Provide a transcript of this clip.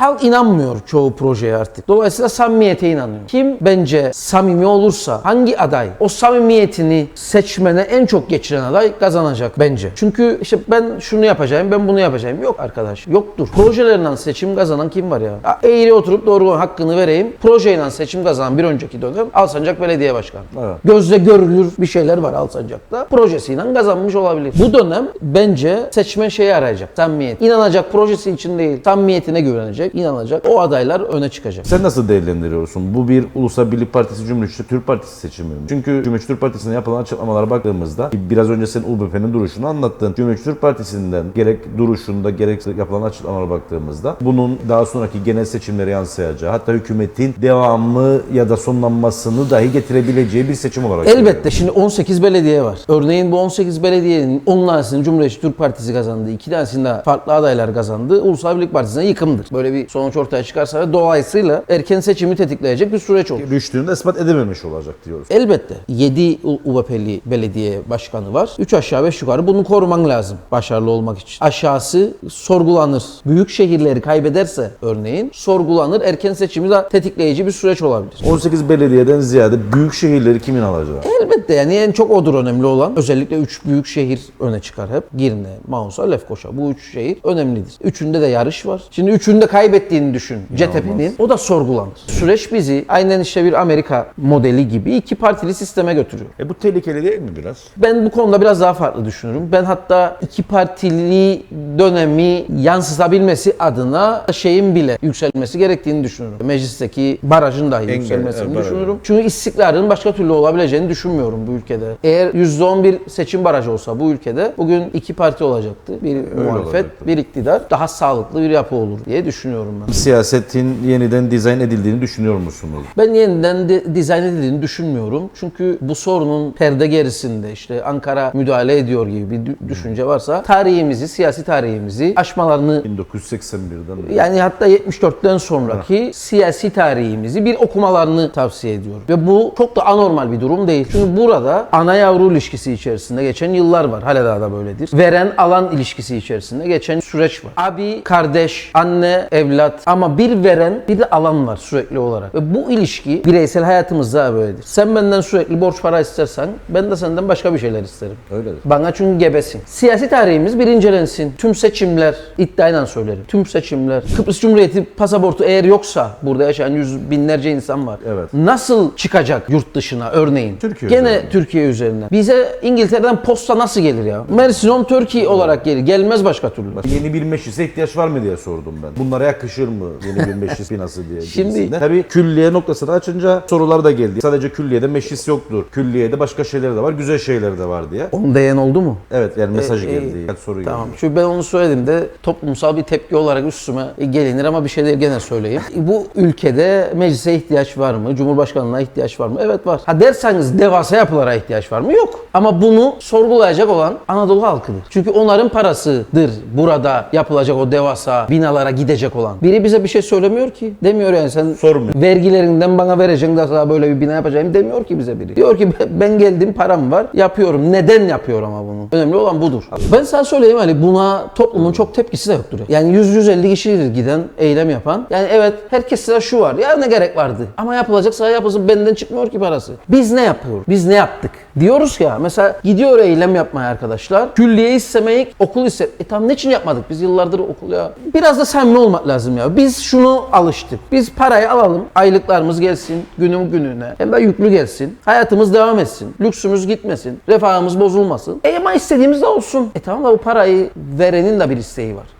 halk inanmıyor çoğu projeye artık. Dolayısıyla samimiyete inanıyor. Kim bence samimi olursa hangi aday o samimiyetini seçmene en çok geçiren aday kazanacak bence. Çünkü işte ben şunu yapacağım, ben bunu yapacağım. Yok arkadaş, yoktur. Projelerinden seçim kazanan kim var ya? ya eğri oturup doğru hakkını vereyim. Projeyle seçim kazanan bir önceki dönem Alsancak Belediye Başkanı. Evet. Gözle görülür bir şeyler var Alsancak'ta. Projesiyle kazanmış olabilir. Bu dönem bence seçmen şeyi arayacak. Samimiyet. İnanacak projesi için değil. Samimiyetine güvenecek, inanacak. O adaylar öne çıkacak. Sen nasıl değerlendiriyorsun? Bu bir Ulusal Birlik Partisi Cumhuriyetçi Türk Partisi seçimi mi? Çünkü Cumhuriyetçi Türk Partisi'ne yapılan açıklamalara baktığımızda biraz önce sen UBP'nin duruşunu anlattın. Cumhuriyetçi Türk Partisi'nden gerek duruşunda gerek yapılan açıklamalara baktığımızda bunun daha sonraki genel seçimlere yansıyacağı hatta hükümetin devamı ya da sonlanmasını dahi getirebileceği bir seçim olarak Elbette şimdi 18 belediye var. Örneğin bu 18 belediyenin 10 tanesini Cumhuriyetçi Türk Partisi kazandı. 2 tanesini de farklı adaylar kazandı. Ulusal Birlik Partisi'ne yıkımdır. Böyle bir sonuç ortaya çıkarsa dolayısıyla erken seçimi tetikleyecek bir süreç olur. Rüştünü de ispat edememiş olacak diyoruz. Elbette 7 UBP'li belediye başkanı var. 3 aşağı 5 yukarı bunu koruman lazım başarılı olmak için. Aşağısı sorgulanır. Büyük şehirleri kaybederse örneğin sorgulanır. Erken seçimi de tetikleyici bir süreç olabilir. 18 belediyeden ziyade büyük şehirleri kimin alacağı? Elbette yani en çok odur önemli olan. Özellikle 3 büyük şehir öne çıkar hep. Girne, Manisa, Lefkoşa. Bu üç şehir önemlidir. Üçünde de yarış var. Şimdi üçünde kaybettiğini düşün. CTP'nin. O da sorgulanır. Süreç bizi aynen işte bir Amerika modeli gibi iki partili sisteme götürüyor. E bu tehlikeli değil mi biraz? Ben bu konuda biraz daha farklı düşünürüm. Ben hatta iki partili dönemi yansıtabilmesi adına şeyin bile yükselmesi gerektiğini düşünüyorum. Meclisteki barajın dahi yükselmesini evet, düşünüyorum. Çünkü istikrarın başka türlü olabileceğini düşünmüyorum bu ülkede. Eğer %11 seçim barajı olsa bu ülkede bugün iki parti olacaktı. Bir muhalefet, olacaktı. bir iktidar. Daha sağlıklı bir yapı olur diye düşünüyorum ben. Siyasetin yeniden dizayn edildiğini düşünüyor musunuz? Ben yeniden de dizayn edildiğini düşünmüyorum. Çünkü bu sorunun perde gerisinde işte Ankara müdahale ediyor gibi bir dü- düşünce varsa tarihimizi, siyasi tarihimizi aşmalarını 1981'den beri. yani hatta 74'ten sonraki siyasi tarihimizi bir okumalarını tavsiye ediyorum. Ve bu çok da anormal bir durum değil. Çünkü burada ana yavru ilişkisi içerisinde geçen yıllar var. Hala da böyledir. Veren alan ilişkisi içerisinde geçen süreç var. Abi, kardeş, anne, evlat ama bir veren bir de alan var sürekli olarak. Ve bu ilişki bireysel hayatımızda da böyledir. Sen benden sürekli borç para istersen ben de senden başka bir şeyler isterim. Öyledir. Bana çünkü gebesin. Siyasi tarihimiz bir incelensin. Tüm seçimler, iddiayla söylerim. Tüm seçimler. Kıbrıs Cumhuriyeti pasaportu eğer yoksa, burada yaşayan yüz binlerce insan var. Evet. Nasıl çıkacak yurt dışına örneğin? Türkiye Gene üzerinden. Türkiye üzerinden. Bize İngiltere'den posta nasıl gelir ya? Mersin on Türkiye olarak gelir. Gelmez başka türlü. Yeni bir meclise ihtiyaç var mı diye sordum ben. Bunlara yakışır mı yeni bir meclis binası diye. Şimdi-. Tabii külliye noktasını açınca sorular da geldi. Sadece külliyede meclis yoktur. Külliyede başka şeyler de var, güzel şeyler de var diye. Onu diyen oldu mu? Evet yani mesaj E, e, geldi. yani soru Tamam. geldi. Çünkü ben onu söylediğimde toplumsal bir tepki olarak üstüme gelinir ama bir şeyleri gene söyleyeyim. Bu ülkede meclise ihtiyaç var mı? Cumhurbaşkanlığına ihtiyaç var mı? Evet var. Ha derseniz devasa yapılara ihtiyaç var mı? Yok. Ama bunu sorgulayacak olan Anadolu halkıdır. Çünkü onların parasıdır burada yapılacak o devasa binalara gidecek olan. Biri bize bir şey söylemiyor ki. Demiyor yani sen Sormuyor. vergilerinden bana vereceksin de daha böyle bir bina yapacağım demiyor ki bize biri. Diyor ki ben geldim param var yapıyorum. Neden yapıyor ama bunu? Önemli olan budur. Ben sana söyleyeyim hani buna toplumun çok tepkisi de yoktur. Yani 100-150 kişidir giden eylem yapan. Yani evet herkes de şu var ya ne gerek vardı. Ama yapılacaksa yapılsın benden çıkmıyor ki parası. Biz ne yapıyoruz? Biz ne yaptık? Diyoruz ya mesela gidiyor eylem yapmaya arkadaşlar. Külliye istemeyi okul iste. E tamam ne için yapmadık biz yıllardır okul ya? Biraz da samimi olmak lazım ya. Biz şunu alıştık. Biz parayı alalım. Aylıklarımız gelsin günün gününe. Hem de yüklü gelsin. Hayatımız devam etsin. Lüksümüz gitmesin. Refahımız bozulmasın. E ama istediğimiz de olsun. E tamam da bu parayı verenin de bir isteği var.